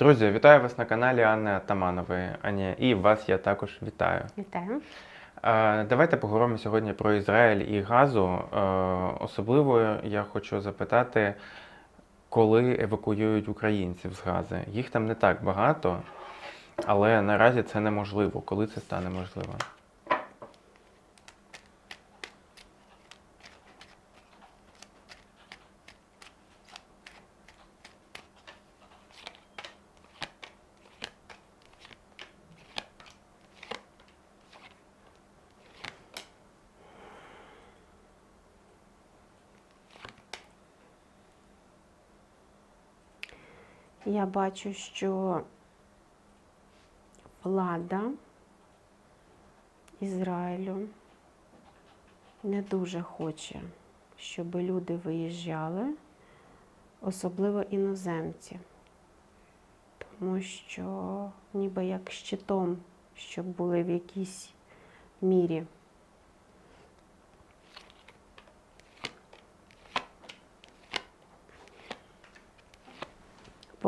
Друзі, вітаю вас на каналі Анни Атаманової. Ані, і вас я також вітаю. Вітаю. Е, Давайте поговоримо сьогодні про Ізраїль і Газу. Е, Особливо я хочу запитати, коли евакуюють українців з Гази. Їх там не так багато, але наразі це неможливо. Коли це стане можливо? Я бачу, що влада Ізраїлю не дуже хоче, щоб люди виїжджали, особливо іноземці, тому що ніби як щитом, щоб були в якійсь мірі.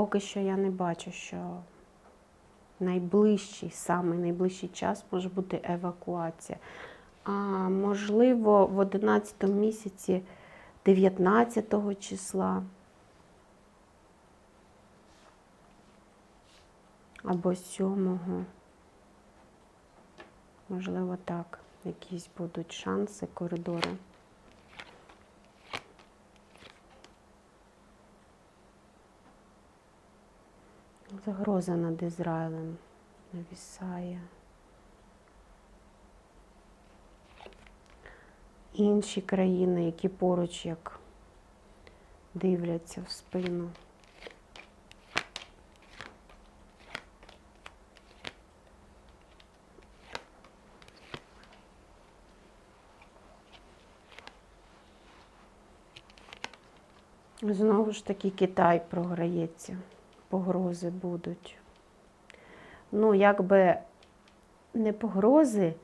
Поки що я не бачу, що найближчий, саме найближчий час може бути евакуація. А можливо, в 11 місяці 19 числа або 7. Можливо, так. Якісь будуть шанси, коридори. Загроза над Ізраїлем навісає. Інші країни, які поруч як дивляться в спину. Знову ж таки Китай програється погрози будуть. Ну, якби не погрози,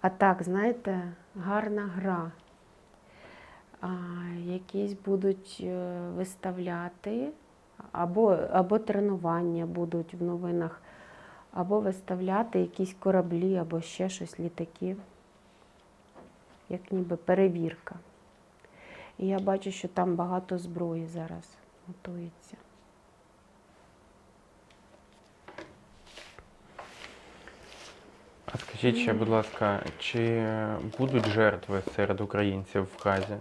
а так, знаєте, гарна гра. А, якісь будуть е, виставляти, або, або тренування будуть в новинах, або виставляти якісь кораблі, або ще щось, літаки, як ніби перевірка. І я бачу, що там багато зброї зараз готується. А скажіть ще, будь ласка, чи будуть жертви серед українців в Газі?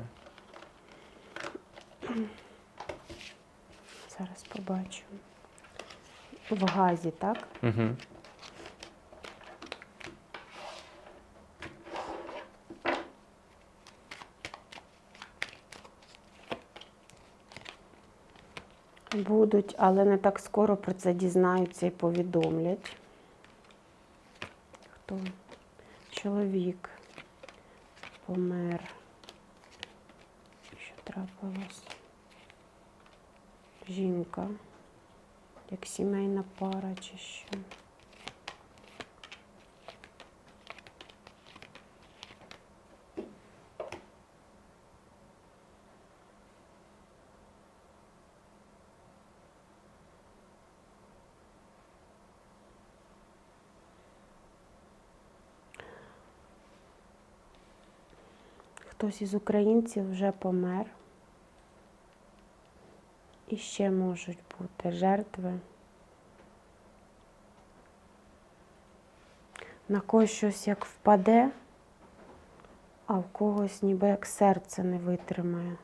Зараз побачу. В газі, так? Угу. Будуть, але не так скоро про це дізнаються і повідомлять. Хто? Чоловік помер. Що трапилось? Жінка, як сімейна пара чи що. Хтось із українців вже помер. І ще можуть бути жертви. На когось щось як впаде, а в когось ніби як серце не витримає.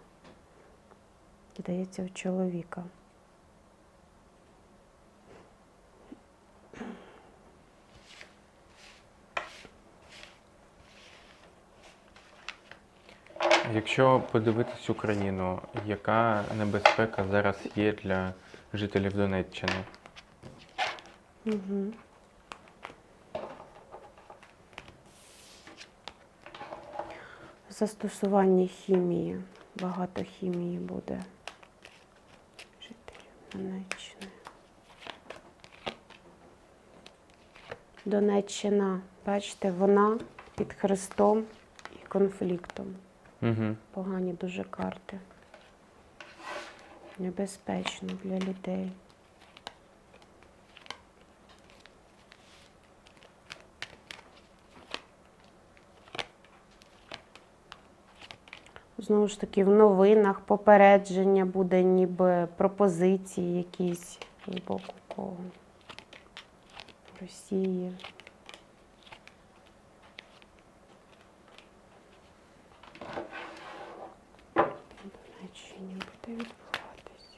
Здається, у чоловіка. Якщо подивитись Україну, яка небезпека зараз є для жителів Донеччини? Угу. Застосування хімії. Багато хімії буде. Жителів Донеччини. Донеччина, бачите, вона під хрестом і конфліктом. Угу. Погані дуже карти. Небезпечно для людей. Знову ж таки, в новинах попередження буде, ніби пропозиції якісь з боку кого Росії. Буде відбуватися.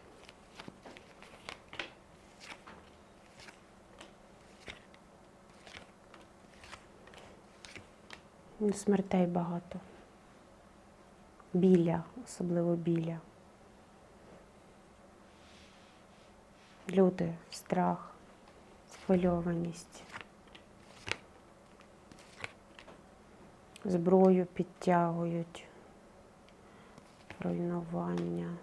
Ну, Смертей багато. Біля, особливо біля. Люди, страх, схвильованість. Зброю підтягують, руйнування,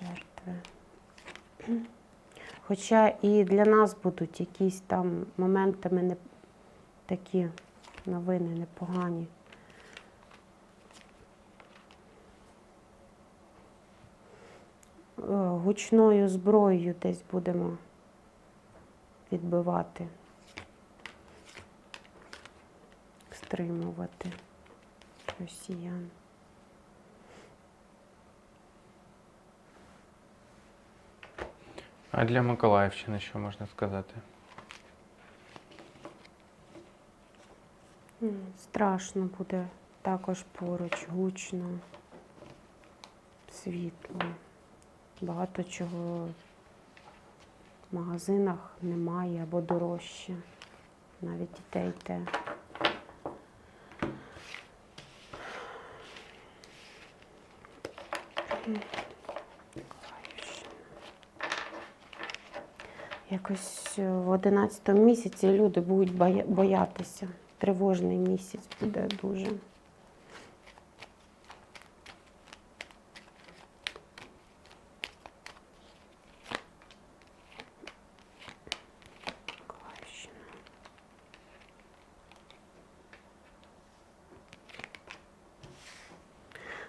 жертви. Хоча і для нас будуть якісь там моментами не такі новини непогані. Е, Гучною зброєю десь будемо відбивати, стримувати росіян. А для Миколаївщини що можна сказати? Страшно буде також поруч, гучно, світло. Багато чого в магазинах немає або дорожче. Навіть і те, Якось е, в 11 місяці люди будуть боятися. Тривожний місяць буде дуже.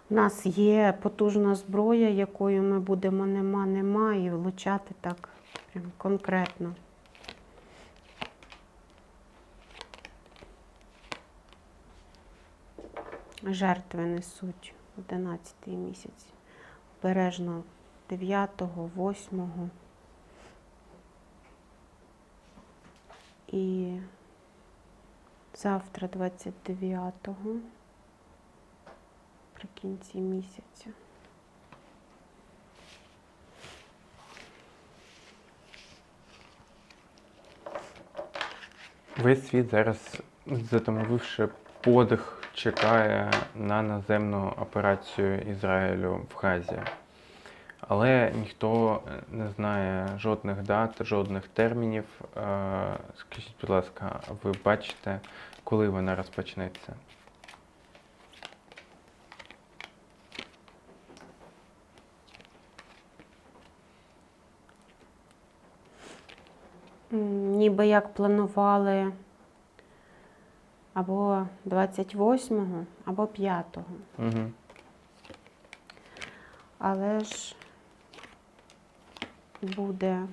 У нас є потужна зброя, якою ми будемо нема, нема, і влучати так прям конкретно. Жертви несуть 11 місяць. Обережно 9-го, 8-го. І завтра 29-го, при кінці місяця. Весь світ зараз, затамовивши подих, чекає на наземну операцію Ізраїлю в Газі. Але ніхто не знає жодних дат, жодних термінів. Е, Скажіть, будь ласка, ви бачите, коли вона розпочнеться? М, Ніби як планували або 28-го, або 5-го. Угу. Але ж буде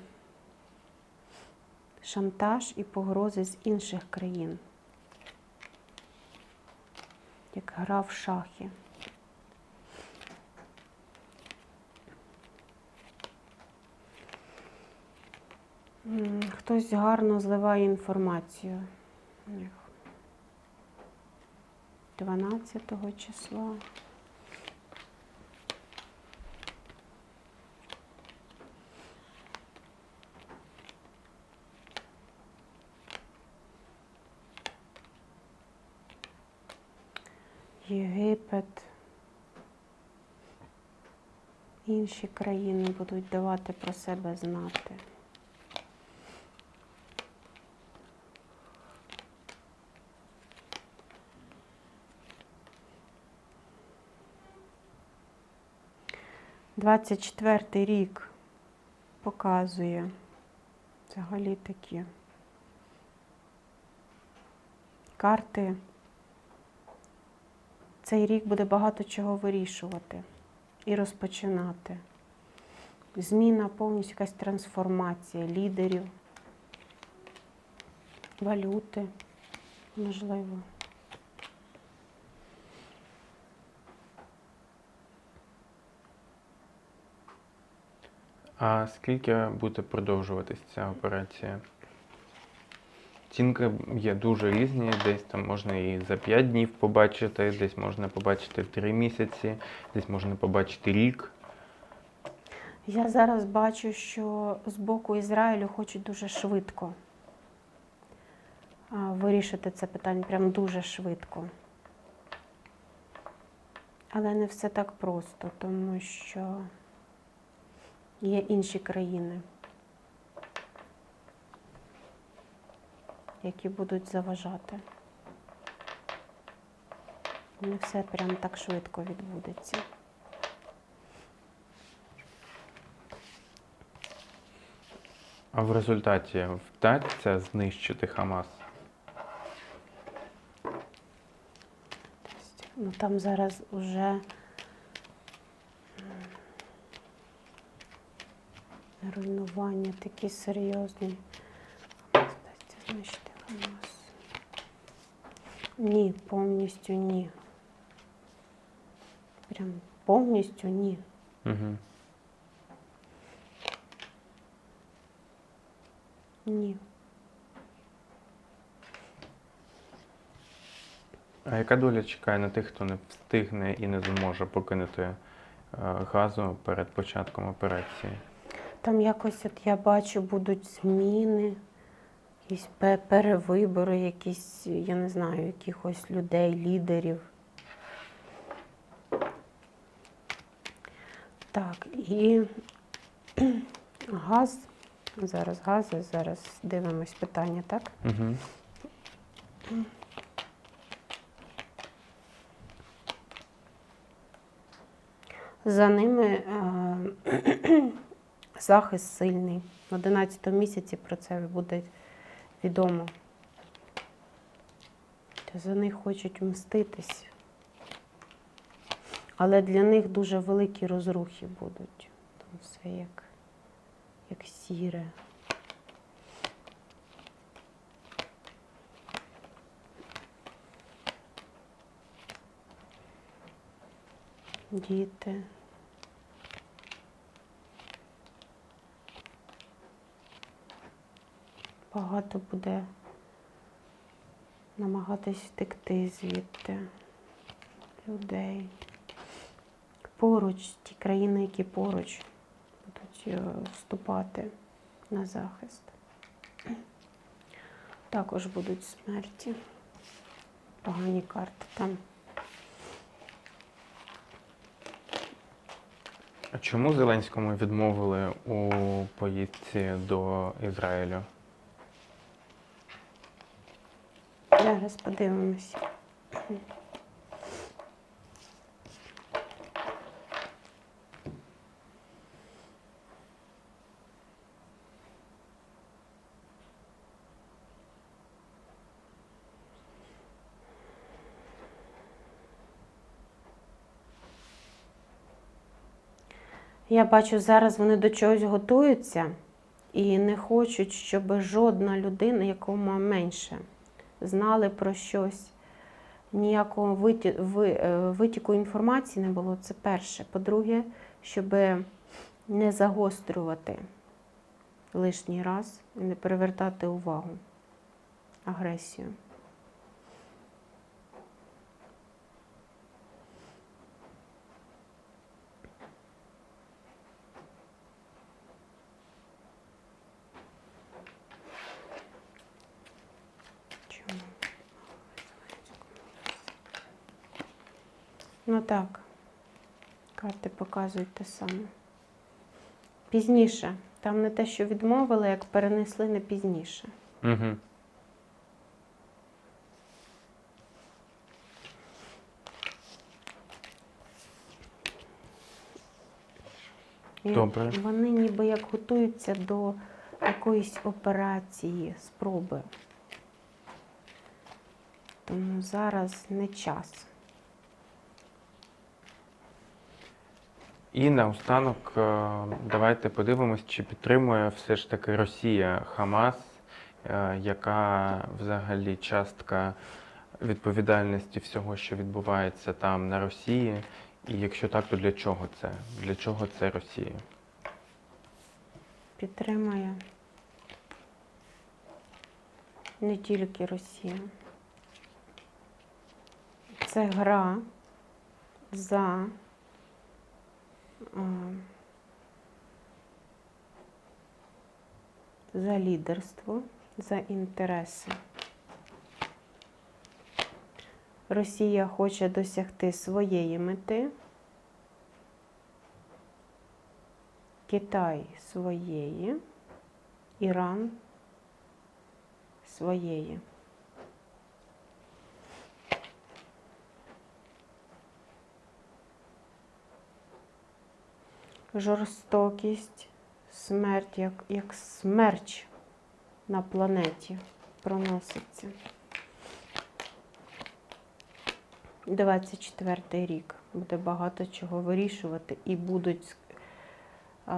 шантаж і погрози з інших країн, як гра в шахи. Хтось гарно зливає інформацію. у 12 числа. Єгипет. Інші країни будуть давати про себе знати. Двадцять четвертий рік показує взагалі такі карти цей рік буде багато чого вирішувати і розпочинати. Зміна, повністю якась трансформація лідерів, валюти, можливо. А скільки буде продовжуватись ця операція? Цінки є дуже різні, десь там можна і за 5 днів побачити, десь можна побачити в 3 місяці, десь можна побачити рік. Я зараз бачу, що з боку Ізраїлю хочуть дуже швидко вирішити це питання, прям дуже швидко. Але не все так просто, тому що є інші країни, які будуть заважати. Не все прям так швидко відбудеться. А в результаті вдасться знищити Хамас? Ну там зараз уже руйнування такі серйозні. Вдасться знищити Хамас. Ні, повністю ні. Прям повністю ні. Угу. Ні. А яка доля чекає на тих, хто не встигне і не зможе покинути е, газу перед початком операції? Там якось, от я бачу, будуть зміни, якісь перевибори, якісь, я не знаю, якихось людей, лідерів. Так, і газ. Зараз гази, зараз дивимось питання, так? Угу. За ними е, захист сильний. В 11 місяці про це буде відомо. За них хочуть мститись. Але для них дуже великі розрухи будуть. Там все як, як сіре. Діти. Багато буде намагатись втекти звідти людей. Поруч, ті країни, які поруч будуть е, вступати на захист. Також будуть смерті. Погані карти там. А чому Зеленському відмовили у поїздці до Ізраїлю? Зараз подивимося. Я бачу, зараз вони до чогось готуються і не хочуть, щоб жодна людина, якому менше, знали про щось. Ніякого е, витіку інформації не було. Це перше. По-друге, щоб не загострювати лишній раз і не перевертати увагу, агресію. Ну так. Карти показують те саме. Пізніше. Там не те, що відмовили, як перенесли не пізніше. Угу. Добре. Вони ніби як готуються до якоїсь операції, спроби. Тому зараз не час. І наостанок е, давайте подивимось, чи підтримує все ж таки Росія Хамас, е, яка взагалі частка відповідальності всього, що відбувається там на Росії. І якщо так, то для чого це? Для чого це Росія? підтримує не тільки Росія. Це гра за за лідерство, за інтереси. Росія хоче досягти своєї мети, Китай своєї, Іран своєї. Жорстокість, смерть, як, як смерч на планеті проноситься. 24 рік буде багато чого вирішувати і будуть а,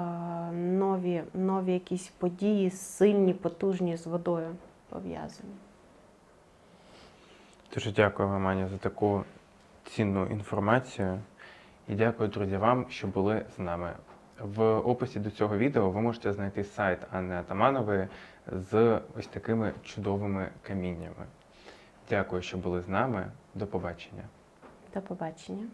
нові, нові якісь події, сильні, потужні з водою пов'язані. Дуже дякую вам, Аня, за таку цінну інформацію. І дякую, друзі, вам, що були з нами. В описі до цього відео ви можете знайти сайт Анни Атаманової з ось такими чудовими каміннями. Дякую, що були з нами. До побачення. До побачення.